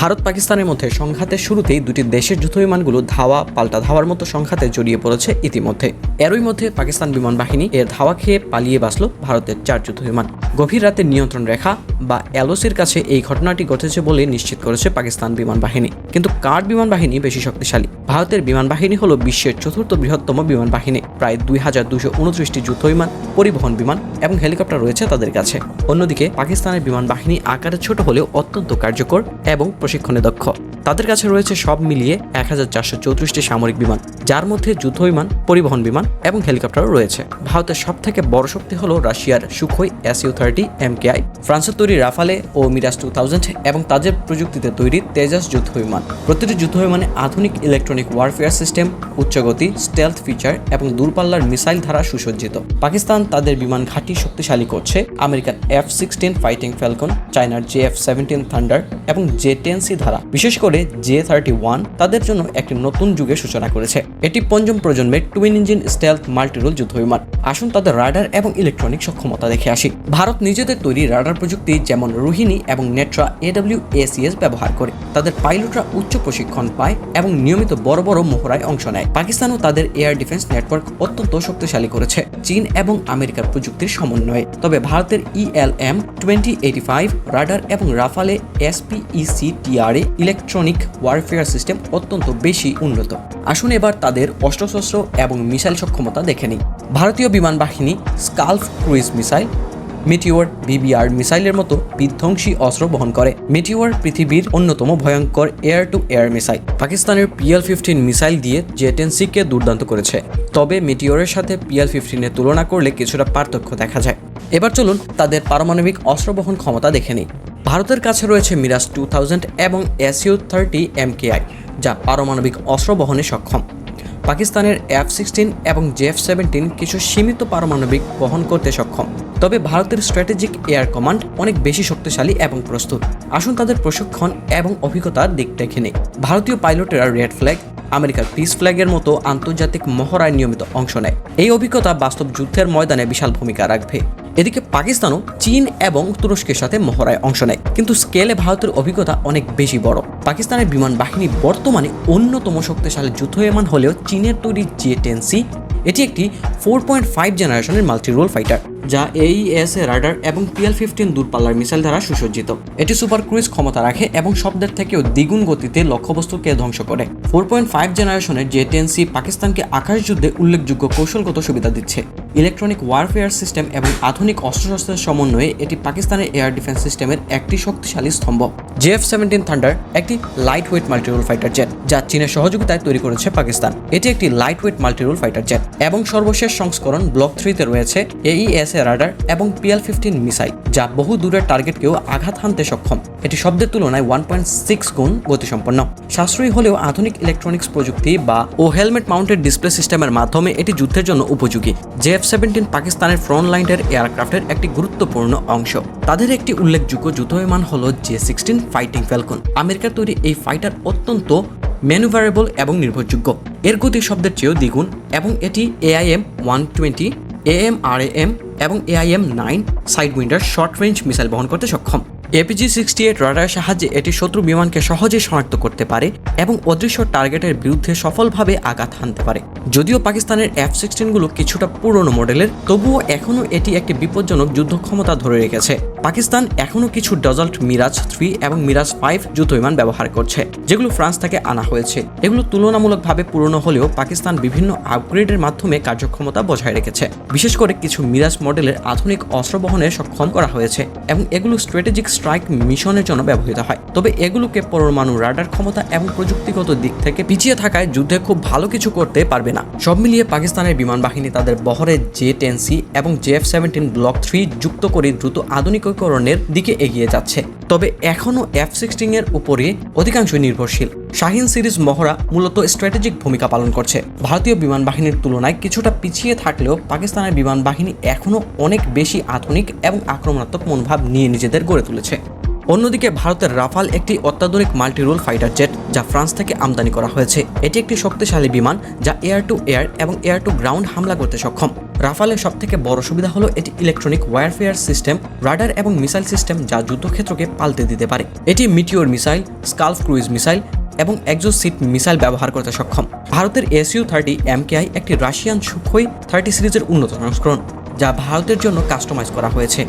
ভারত পাকিস্তানের মধ্যে সংঘাতের শুরুতেই দুটি দেশের যুদ্ধ বিমানগুলো ধাওয়া, পাল্টা ধাওয়ার মতো সংঘাতে জড়িয়ে পড়েছে ইতিমধ্যে। এরই মধ্যে পাকিস্তান বিমান বাহিনী এর ধাওয়া খেয়ে পালিয়ে বাঁচল ভারতের চার যুদ্ধ বিমান। গভীর রাতে নিয়ন্ত্রণ রেখা বা এলওসির কাছে এই ঘটনাটি ঘটেছে বলে নিশ্চিত করেছে পাকিস্তান বিমান বাহিনী। কিন্তু কার বিমান বাহিনী বেশি শক্তিশালী? ভারতের বিমান বাহিনী হলো বিশ্বের চতুর্থ বৃহত্তম বিমান বাহিনী, প্রায় দুই হাজার দুশো উনত্রিশটি যুদ্ধ বিমান, পরিবহন বিমান এবং হেলিকপ্টার রয়েছে তাদের কাছে। অন্যদিকে পাকিস্তানের বিমান বাহিনী আকারে ছোট হলেও অত্যন্ত কার্যকর এবং প্রশিক্ষণে দক্ষ। তাদের কাছে রয়েছে সব মিলিয়ে এক হাজার চারশো চৌত্রিশটি সামরিক বিমান, যার মধ্যে যুদ্ধ বিমান পরিবহন বিমান এবং হেলিকপ্টারও রয়েছে। ভারতের সব থেকে বড় শক্তি হল রাশিয়ার সুখোই এসইউ থার্টি এমকেআই ফ্রান্সের তৈরি রাফালে ও মিরাজ টু থাউজেন্ড এবং তাদের প্রযুক্তিতে তৈরি তেজাস যুদ্ধ বিমান প্রতিটি যুদ্ধ বিমানে আধুনিক ইলেকট্রনিক ওয়ারফেয়ার সিস্টেম উচ্চগতি স্টেলথ ফিচার এবং দূরপাল্লার মিসাইল দ্বারা সুসজ্জিত। পাকিস্তান তাদের বিমান ঘাঁটি শক্তিশালী করছে। American F sixteen fighting Falcon চায়নার জে এফ সেভেন্টিন থান্ডার এবং জে টেন সি ধারা, বিশেষ করে জে থার্টি ওয়ান, তাদের জন্য একটি নতুন যুগের সূচনা করেছে। এটি পঞ্চম প্রজন্মের টুইন ইঞ্জিন স্টেলথ মাল্টিরোল যুদ্ধ বিমান আসুন তাদের রাডার এবং ইলেকট্রনিক সক্ষমতা দেখে আসি। ভারত নিজেদের তৈরি রাডার প্রযুক্তি যেমন রোহিণী এবং নেট্রা এডব্লিউ এসিএস ব্যবহার করে। তাদের পাইলটরা উচ্চ প্রশিক্ষণ পায় এবং নিয়মিত বড় বড় মহড়ায় অংশ নেয়। পাকিস্তানও তাদের এয়ার ডিফেন্স নেটওয়ার্ক অত্যন্ত শক্তিশালী করেছে। চীন এবং আমেরিকার প্রযুক্তির সমন্বয়ে। তবে ভারতের ELM, twenty eighty five, radar এবং Rafale SPECTRA electronic warfare system অত্যন্ত বেশি উন্নত। আসুন এবার তাদের অস্ত্রশস্ত্র এবং মিসাইল সক্ষমতা দেখে নিই। ভারতীয় বিমান বাহিনী SCALP cruise missile, Meteor BVR মিসাইলের মতো বিধ্বংসী অস্ত্র বহন করে। মেটিওর পৃথিবীর অন্যতম ভয়ঙ্কর এয়ার টু এয়ার মিসাইল। পাকিস্তানের পিএল ফিফটিন মিসাইল দিয়ে জেটেন্সিকে দুর্দান্ত করেছে। তবে মেটিওরের সাথে পিএল ফিফটিনের তুলনা করলে কিছুটা পার্থক্য দেখা যায়। এবার চলুন তাদের পারমাণবিক অস্ত্র বহন ক্ষমতা দেখে নিই। ভারতের কাছে রয়েছে মিরাজ টু থাউজেন্ড এবং এসইউ থার্টি এমকেআই, যা পারমাণবিক অস্ত্র বহনে সক্ষম। পাকিস্তানের এফ সিক্সটিন এবং জেএফ সেভেন্টিন কিছু সীমিত পারমাণবিক বহন করতে সক্ষম। তবে ভারতের স্ট্র্যাটেজিক এয়ার কমান্ড অনেক বেশি শক্তিশালী এবং প্রস্তুত। আসুন তাদের প্রশিক্ষণ এবং অভিজ্ঞতার দিক দেখে নেই। ভারতীয় পাইলটেরা রেড ফ্ল্যাগ, আমেরিকার পিস ফ্ল্যাগের মতো আন্তর্জাতিক মহড়ায় নিয়মিত অংশ নেয়। এই অভিজ্ঞতা বাস্তব যুদ্ধের ময়দানে বিশাল ভূমিকা রাখবে। এদিকে পাকিস্তানও চীন এবং তুরস্কের সাথে মহড়ায় অংশ নেয়। কিন্তু স্কেলে ভারতের অভিজ্ঞতা অনেক বেশি বড়। পাকিস্তানের বিমান বাহিনী বর্তমানে অন্যতম শক্তিশালী যুদ্ধ বিমান হলেও চীনের তৈরি জে টেন সি, এটি একটি ফোর পয়েন্ট ফাইভ জেনারেশনের মাল্টি রোল ফাইটার, যা এইএস এ রাডার এবং পিএল ফিফটিন দূরপাল্লার মিসাইল দ্বারা সুসজ্জিত। এটি সুপার ক্রুইজ ক্ষমতা রাখে এবং শব্দের থেকেও দ্বিগুণ গতিতে লক্ষ্যবস্তুকে ধ্বংস করে। ফোর পয়েন্ট ফাইভ জেনারেশনের জে টেন সি পাকিস্তানকে আকাশ যুদ্ধে উল্লেখযোগ্য কৌশলগত সুবিধা দিচ্ছে। ইলেকট্রনিক ওয়ারফেয়ার সিস্টেম এবং আধুনিক অস্ত্রশস্ত্রের সমন্বয়ে এটি পাকিস্তানের এয়ার ডিফেন্স সিস্টেমের একটি শক্তিশালী স্তম্ভ। জেএফ সেভেন্টিন থান্ডার একটি light weight multirole fighter jet যা চীনের সহযোগিতায় তৈরি করেছে পাকিস্তান। এটি একটি light weight multirole fighter jet এবং সর্বশেষ সংস্করণ ব্লক থ্রিতে রয়েছে এইএস এ রাডার এবং পিএল ফিফটিন মিসাইল, যা বহু দূরের টার্গেটকেও আঘাত হানতে সক্ষম। এটি শব্দের তুলনায় ওয়ান পয়েন্ট সিক্স গুণ গতিসম্পন্ন। সাশ্রয়ী হলেও আধুনিক ইলেকট্রনিক্স প্রযুক্তি বা ও হেলমেট মাউন্টেড ডিসপ্লে সিস্টেমের মাধ্যমে এটি যুদ্ধের জন্য উপযোগী। জেএফ সেভেন্টিন পাকিস্তানের ফ্রন্ট লাইনের এয়ারক্রাফটের একটি গুরুত্বপূর্ণ অংশ। তাদের একটি উল্লেখযোগ্য যুদ্ধ বিমান হল জে সিক্সটিন ফাইটিং ফ্যালকন। আমেরিকার তৈরি এই ফাইটার অত্যন্ত ম্যানুভারেবল এবং নির্ভরযোগ্য। এর গতি শব্দের চেয়েও দ্বিগুণ এবং এটি AIM one twenty AM R M এবং AIM nine sidewinder short range missile বহন করতে সক্ষম। এপিজি সিক্সটি এইট রাডারের সাহায্যে এটি শত্রু বিমানকে সহজেই শনাক্ত করতে পারে এবং অদৃশ্য টার্গেটের বিরুদ্ধে সফলভাবে আঘাত হানতে পারে। যদিও পাকিস্তানের এফ সিক্সটিনগুলো কিছুটা পুরনো মডেলের, তবুও এখনও এটি একটি বিপজ্জনক যুদ্ধ ক্ষমতা ধরে রেখেছে। পাকিস্তান এখনও কিছু ডজাল্ট মিরাজ থ্রি এবং মিরাজ ফাইভ যুদ্ধ বিমান ব্যবহার করছে, যেগুলো ফ্রান্স থেকে আনা হয়েছে। এগুলো তুলনামূলকভাবে পুরনো হলেও পাকিস্তান বিভিন্ন আপগ্রেডের মাধ্যমে কার্যক্ষমতা বজায় রেখেছে। বিশেষ করে কিছু মিরাজ মডেলের আধুনিক অস্ত্র বহনে সক্ষম করা হয়েছে এবং এগুলো স্ট্র্যাটেজিক স্ট্রাইক মিশনের জন্য ব্যবহৃত হয়। তবে এগুলোকে পরমাণু, রাডার ক্ষমতা এবং প্রযুক্তিগত দিক থেকে পিছিয়ে থাকায় যুদ্ধে খুব ভালো কিছু করতে পারবে না। সব মিলিয়ে পাকিস্তানের বিমান বাহিনী তাদের বহরে জে টেন সি এবং J F seventeen block three যুক্ত করে দ্রুত আধুনিকীকরণের দিকে এগিয়ে যাচ্ছে। তবে এখনও এফ সিক্সটিন এর উপরে অধিকাংশ নির্ভরশীল। শাহিন সিরিজ মহড়া মূলত স্ট্র্যাটেজিক ভূমিকা পালন করছে। ভারতীয় বিমান বাহিনীর তুলনায় কিছুটা পিছিয়ে থাকলেও পাকিস্তানের বিমান বাহিনী এখনও অনেক বেশি আধুনিক এবং আক্রমণাত্মক মনোভাব নিয়ে নিজেদের গড়ে তুলেছে। অন্যদিকে ভারতের রাফাল একটি অত্যাধুনিক মাল্টিরোল ফাইটার জেট যা ফ্রান্স থেকে আমদানি করা হয়েছে। এটি একটি শক্তিশালী বিমান যা এয়ার টু এয়ার এবং এয়ার টু গ্রাউন্ড হামলা করতে সক্ষম। রাফালের সবথেকে বড় সুবিধা হলো এটি ইলেকট্রনিক ওয়ারফেয়ার সিস্টেম রাডার এবং মিসাইল সিস্টেম যা যুদ্ধক্ষেত্রকে পাল্টে দিতে পারে। এটি Meteor missile SCALP cruise missile এবং সিট মিসাইল ব্যবহার করতে সক্ষম। ভারতের এসইউ থার্টি এমকেআই একটি রাশিয়ান সুখোই থার্টি সিরিজের উন্নত সংস্করণ, যা ভারতের জন্য কাস্টমাইজ করা হয়েছে।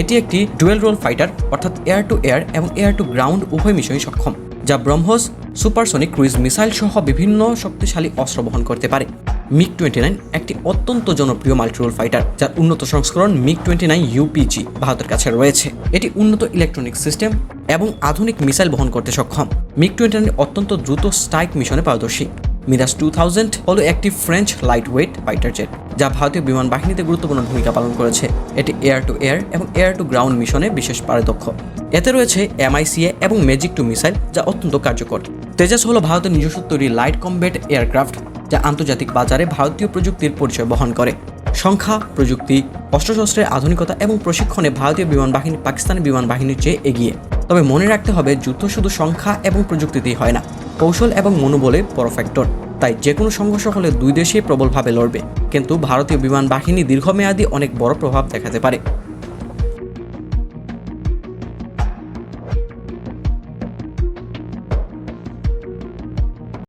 এটি একটি ডুয়েল রোল ফাইটার অর্থাৎ এয়ার টু এয়ার এবং এয়ার টু গ্রাউন্ড উভয় মিশনই সক্ষম, যা ব্রহ্মস সুপারসনিক ক্রুইজ মিসাইল সহ বিভিন্ন শক্তিশালী অস্ত্র বহন করতে পারে। মিগ টোয়েন্টি নাইন একটি অত্যন্ত জনপ্রিয় মাল্টিরোল ফাইটার যার উন্নত সংস্করণ মিগ টোয়েন্টি নাইন ইউপিজি ভারতের কাছে রয়েছে। এটি উন্নত ইলেকট্রনিক সিস্টেম এবং আধুনিক মিসাইল বহন করতে সক্ষম। মিগ টোয়েন্টি নাইন অত্যন্ত দ্রুত স্ট্রাইক মিশনে পারদর্শী। মিরাজ টু থাউজেন্ড হলো একটি French light weight fighter jet যা ভারতীয় বিমান বাহিনীতে গুরুত্বপূর্ণ ভূমিকা পালন করেছে। এটি এয়ার টু এয়ার এবং এয়ার টু গ্রাউন্ড মিশনে বিশেষ পারদক্ষ। এতে রয়েছে এমআইসিএ এবং ম্যাজিক টু মিসাইল যা অত্যন্ত কার্যকর। তেজাস হলো ভারতের নিজস্ব তৈরি লাইট কমব্যাট এয়ারক্রাফট যা আন্তর্জাতিক বাজারে ভারতীয় প্রযুক্তির পরিচয় বহন করে। সংখ্যা, প্রযুক্তি, অস্ত্রশস্ত্রের আধুনিকতা এবং প্রশিক্ষণে ভারতীয় বিমান বাহিনী পাকিস্তানি বিমান বাহিনীর চেয়ে এগিয়ে। তবে মনে রাখতে হবে, যুদ্ধ শুধু সংখ্যা এবং প্রযুক্তিতেই হয় না, কৌশল এবং মনোবলে বড় ফ্যাক্টর তাই যে কোনো সংঘর্ষ হলে দুই দেশেই প্রবলভাবে লড়বে। কিন্তু ভারতীয় বিমান বাহিনী দীর্ঘমেয়াদী অনেক বড় প্রভাব দেখাতে পারে।